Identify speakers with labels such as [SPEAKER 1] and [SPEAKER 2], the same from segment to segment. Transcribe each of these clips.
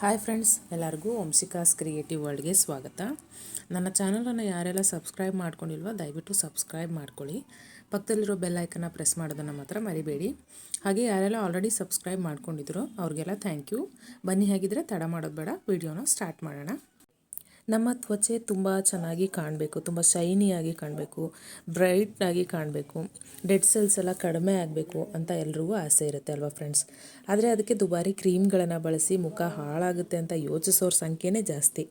[SPEAKER 1] Hi friends ಎಲ್ಲರಿಗೂ ವಂಶಿಕಾಸ್ creative ವರ್ಲ್ಡ್ಗೆ ಸ್ವಾಗತ. ನನ್ನ ಚಾನಲನ್ನು ಯಾರೆಲ್ಲ ಸಬ್ಸ್ಕ್ರೈಬ್ ಮಾಡ್ಕೊಂಡಿಲ್ವೋ ದಯವಿಟ್ಟು ಸಬ್ಸ್ಕ್ರೈಬ್ ಮಾಡ್ಕೊಳ್ಳಿ. ಪಕ್ಕದಲ್ಲಿರೋ ಬೆಲ್ ಐಕನ್ನ ಪ್ರೆಸ್ ಮಾಡೋದನ್ನು ಮಾತ್ರ ಮರಿಬೇಡಿ. ಹಾಗೆ ಯಾರೆಲ್ಲ ಆಲ್ರೆಡಿ ಸಬ್ಸ್ಕ್ರೈಬ್ ಮಾಡ್ಕೊಂಡಿದ್ರು ಅವ್ರಿಗೆಲ್ಲ ಥ್ಯಾಂಕ್ ಯು ಬನ್ನಿ ಹಾಗಿದ್ರೆ ತಡ ಮಾಡೋದು ಬೇಡ, ವಿಡಿಯೋನ ಸ್ಟಾರ್ಟ್ ಮಾಡೋಣ. ನಮ್ಮ ತ್ವಚೆ ತುಂಬ ಚೆನ್ನಾಗಿ ಕಾಣಬೇಕು, ತುಂಬ ಶೈನಿಯಾಗಿ ಕಾಣಬೇಕು, ಬ್ರೈಟಾಗಿ ಕಾಣಬೇಕು, ಡೆಡ್ ಸೆಲ್ಸ್ ಎಲ್ಲ ಕಡಿಮೆ ಆಗಬೇಕು ಅಂತ ಎಲ್ರಿಗೂ ಆಸೆ ಇರುತ್ತೆ ಅಲ್ವಾ ಫ್ರೆಂಡ್ಸ್? ಆದರೆ ಅದಕ್ಕೆ ದುಬಾರಿ ಕ್ರೀಮ್ಗಳನ್ನು ಬಳಸಿ ಮುಖ ಹಾಳಾಗುತ್ತೆ ಅಂತ ಯೋಚಿಸೋರ ಸಂಖ್ಯೆನೇ ಜಾಸ್ತಿ.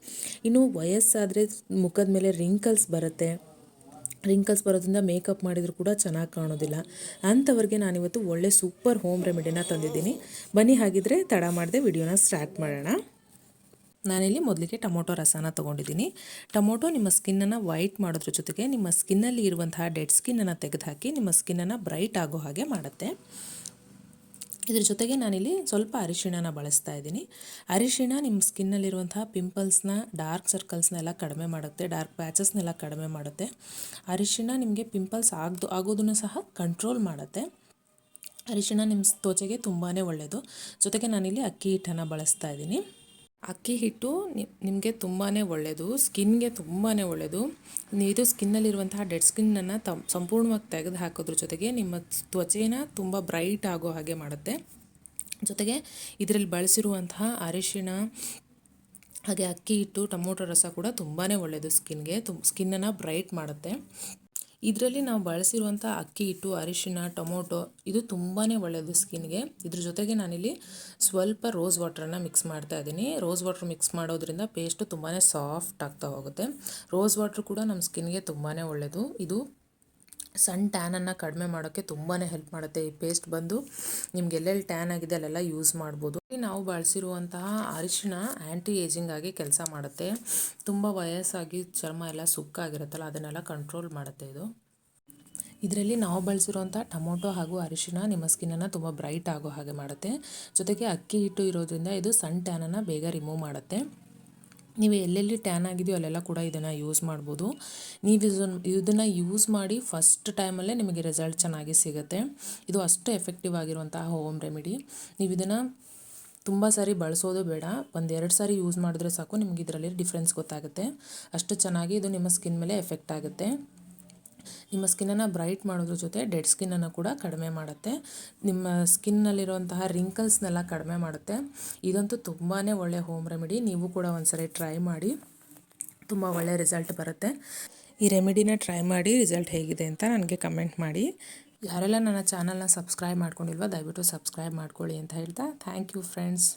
[SPEAKER 1] ಇನ್ನು ವಯಸ್ಸಾದರೆ ಮುಖದ ಮೇಲೆ ರಿಂಕಲ್ಸ್ ಬರುತ್ತೆ. ರಿಂಕಲ್ಸ್ ಬರೋದ್ರಿಂದ ಮೇಕಪ್ ಮಾಡಿದರೂ ಕೂಡ ಚೆನ್ನಾಗಿ ಕಾಣೋದಿಲ್ಲ. ಅಂಥವ್ರಿಗೆ ನಾನಿವತ್ತು ಒಳ್ಳೆ ಸೂಪರ್ ಹೋಮ್ ರೆಮಿಡಿನ ತಂದಿದ್ದೀನಿ. ಬನ್ನಿ ಹಾಗಿದ್ರೆ ತಡ ಮಾಡದೆ ವಿಡಿಯೋನ ಸ್ಟಾರ್ಟ್ ಮಾಡೋಣ. ನಾನಿಲ್ಲಿ ಮೊದಲಿಗೆ ಟೊಮೊಟೊ ರಸನ ತೊಗೊಂಡಿದ್ದೀನಿ. ಟೊಮೊಟೊ ನಿಮ್ಮ ಸ್ಕಿನ್ನನ್ನು ವೈಟ್ ಮಾಡೋದ್ರ ಜೊತೆಗೆ ನಿಮ್ಮ ಸ್ಕಿನ್ನಲ್ಲಿ ಇರುವಂತಹ ಡೆಡ್ ಸ್ಕಿನ್ನನ್ನು ತೆಗೆದುಹಾಕಿ ನಿಮ್ಮ ಸ್ಕಿನ್ನನ್ನು ಬ್ರೈಟ್ ಆಗೋ ಹಾಗೆ ಮಾಡುತ್ತೆ. ಇದ್ರ ಜೊತೆಗೆ ನಾನಿಲ್ಲಿ ಸ್ವಲ್ಪ ಅರಿಶಿಣನ ಬಳಸ್ತಾ ಇದ್ದೀನಿ. ಅರಿಶಿಣ ನಿಮ್ಮ ಸ್ಕಿನ್ನಲ್ಲಿರುವಂತಹ ಪಿಂಪಲ್ಸ್ನ, ಡಾರ್ಕ್ ಸರ್ಕಲ್ಸ್ನೆಲ್ಲ ಕಡಿಮೆ ಮಾಡುತ್ತೆ, ಡಾರ್ಕ್ ಪ್ಯಾಚಸ್ನೆಲ್ಲ ಕಡಿಮೆ ಮಾಡುತ್ತೆ. ಅರಿಶಿಣ ನಿಮಗೆ ಪಿಂಪಲ್ಸ್ ಆಗದು, ಆಗೋದನ್ನು ಸಹ ಕಂಟ್ರೋಲ್ ಮಾಡುತ್ತೆ. ಅರಿಶಿಣ ನಿಮ್ಮ ತ್ವಚೆಗೆ ತುಂಬಾ ಒಳ್ಳೆಯದು ಜೊತೆಗೆ ನಾನಿಲ್ಲಿ ಅಕ್ಕಿ ಹಿಟ್ಟನ್ನು ಬಳಸ್ತಾ ಇದ್ದೀನಿ. ಅಕ್ಕಿ ಹಿಟ್ಟು ನಿಮಗೆ ತುಂಬಾ ಒಳ್ಳೆಯದು ಸ್ಕಿನ್ಗೆ ತುಂಬಾ ಒಳ್ಳೆಯದು ಇದು ಸ್ಕಿನ್ನಲ್ಲಿರುವಂತಹ ಡೆಡ್ ಸ್ಕಿನ್ನನ್ನು ತಮ್, ಸಂಪೂರ್ಣವಾಗಿ ತೆಗೆದು ಹಾಕೋದ್ರ ಜೊತೆಗೆ ನಿಮ್ಮ ತ್ವಚೆನ ತುಂಬ ಬ್ರೈಟ್ ಆಗೋ ಹಾಗೆ ಮಾಡುತ್ತೆ. ಜೊತೆಗೆ ಇದರಲ್ಲಿ ಬಳಸಿರುವಂತಹ ಅರಿಶಿಣ, ಹಾಗೆ ಅಕ್ಕಿ ಹಿಟ್ಟು, ಟೊಮೊಟೊ ರಸ ಕೂಡ ತುಂಬಾ ಒಳ್ಳೆಯದು ಸ್ಕಿನ್ಗೆ ತುಂಬ ಸ್ಕಿನ್ನನ್ನು ಬ್ರೈಟ್ ಮಾಡುತ್ತೆ. ಇದರಲ್ಲಿ ನಾವು ಬಳಸಿರುವಂಥ ಅಕ್ಕಿ, ಹಿಟ್ಟು ಅರಿಶಿನ ಟೊಮೊಟೊ, ಇದು ತುಂಬಾ ಒಳ್ಳೆಯದು ಸ್ಕಿನ್ಗೆ. ಇದ್ರ ಜೊತೆಗೆ ನಾನಿಲ್ಲಿ ಸ್ವಲ್ಪ ರೋಸ್ ವಾಟ್ರನ್ನು ಮಿಕ್ಸ್ ಮಾಡ್ತಾ ಇದ್ದೀನಿ. ರೋಸ್ ವಾಟ್ರ್ ಮಿಕ್ಸ್ ಮಾಡೋದ್ರಿಂದ ಪೇಸ್ಟು ತುಂಬಾ ಸಾಫ್ಟ್ ಆಗ್ತಾ ಹೋಗುತ್ತೆ. ರೋಸ್ ವಾಟ್ರ್ ಕೂಡ ನಮ್ಮ ಸ್ಕಿನ್ಗೆ ತುಂಬಾ ಒಳ್ಳೆಯದು. ಇದು ಸಣ್ಣ ಟ್ಯಾನನ್ನು ಕಡಿಮೆ ಮಾಡೋಕ್ಕೆ ತುಂಬಾ ಹೆಲ್ಪ್ ಮಾಡುತ್ತೆ. ಈ ಪೇಸ್ಟ್ ಬಂದು ನಿಮ್ಗೆ ಎಲ್ಲೆಲ್ಲಿ ಟ್ಯಾನ್ ಆಗಿದೆ ಅಲ್ಲೆಲ್ಲ ಯೂಸ್ ಮಾಡ್ಬೋದು. ನಾವು ಬಳಸಿರುವಂತಹ ಅರಿಶಿನ ಆ್ಯಂಟಿ ಏಜಿಂಗ್ ಆಗಿ ಕೆಲಸ ಮಾಡುತ್ತೆ. ತುಂಬ ವಯಸ್ಸಾಗಿ ಚರ್ಮ ಎಲ್ಲ ಸುಕ್ಕಾಗಿರುತ್ತಲ್ಲ ಅದನ್ನೆಲ್ಲ ಕಂಟ್ರೋಲ್ ಮಾಡುತ್ತೆ ಇದು. ಇದರಲ್ಲಿ ನಾವು ಬಳಸಿರುವಂಥ ಟೊಮೊಟೊ ಹಾಗೂ ಅರಿಶಿನ ನಿಮ್ಮ ಸ್ಕಿನ್ನನ್ನು ತುಂಬ ಬ್ರೈಟ್ ಆಗೋ ಹಾಗೆ ಮಾಡುತ್ತೆ. ಜೊತೆಗೆ ಅಕ್ಕಿ ಹಿಟ್ಟು ಇರೋದ್ರಿಂದ ಇದು ಸಣ್ಣ ಟ್ಯಾನನ್ನು ಬೇಗ ರಿಮೂವ್ ಮಾಡುತ್ತೆ. ನೀವು ಎಲ್ಲೆಲ್ಲಿ ಟ್ಯಾನ್ ಆಗಿದೆಯೋ ಅಲ್ಲೆಲ್ಲ ಕೂಡ ಇದನ್ನು ಯೂಸ್ ಮಾಡ್ಬೋದು. ನೀವು ಇದನ್ನು ಇದನ್ನು ಯೂಸ್ ಮಾಡಿ ಫಸ್ಟ್ ಟೈಮಲ್ಲೇ ನಿಮಗೆ ರಿಸಲ್ಟ್ ಚೆನ್ನಾಗಿ ಸಿಗುತ್ತೆ. ಇದು ಅಷ್ಟು ಎಫೆಕ್ಟಿವ್ ಆಗಿರುವಂತಹ ಹೋಮ್ ರೆಮಿಡಿ ನೀವು ಇದನ್ನು ತುಂಬ ಸಾರಿ ಬಳಸೋದು ಬೇಡ. ಒಂದೆರಡು ಸಾರಿ ಯೂಸ್ ಮಾಡಿದ್ರೆ ಸಾಕು, ನಿಮಗೆ ಇದರಲ್ಲಿ ಡಿಫ್ರೆನ್ಸ್ ಗೊತ್ತಾಗುತ್ತೆ. ಅಷ್ಟು ಚೆನ್ನಾಗಿ ಇದು ನಿಮ್ಮ ಸ್ಕಿನ್ ಮೇಲೆ ಎಫೆಕ್ಟ್ ಆಗುತ್ತೆ. ನಿಮ್ಮ ಸ್ಕಿನ್ನನ್ನು ಬ್ರೈಟ್ ಮಾಡೋದ್ರ ಜೊತೆ ಡೆಡ್ ಸ್ಕಿನ್ನನ್ನು ಕೂಡ ಕಡಿಮೆ ಮಾಡುತ್ತೆ. ನಿಮ್ಮ ಸ್ಕಿನ್ನಲ್ಲಿರುವಂತಹ ರಿಂಕಲ್ಸ್ನೆಲ್ಲ ಕಡಿಮೆ ಮಾಡುತ್ತೆ. ಇದಂತೂ ತುಂಬಾ ಒಳ್ಳೆಯ ಹೋಮ್ ರೆಮಿಡಿ. ನೀವು ಕೂಡ ಒಂದ್ಸರಿ ಟ್ರೈ ಮಾಡಿ. ತುಂಬ ಒಳ್ಳೆಯ ರಿಸಲ್ಟ್ ಬರುತ್ತೆ. ಈ ರೆಮಿಡಿನ ಟ್ರೈ ಮಾಡಿ, ರಿಸಲ್ಟ್ ಹೇಗಿದೆ ಅಂತ ನನಗೆ ಕಮೆಂಟ್ ಮಾಡಿ. ಯಾರೆಲ್ಲ ನನ್ನ ಚಾನಲ್ನ ಸಬ್ಸ್ಕ್ರೈಬ್ ಮಾಡ್ಕೊಂಡಿಲ್ವ ದಯವಿಟ್ಟು ಸಬ್ಸ್ಕ್ರೈಬ್ ಮಾಡ್ಕೊಳ್ಳಿ ಅಂತ ಹೇಳ್ತಾ. Thank you friends.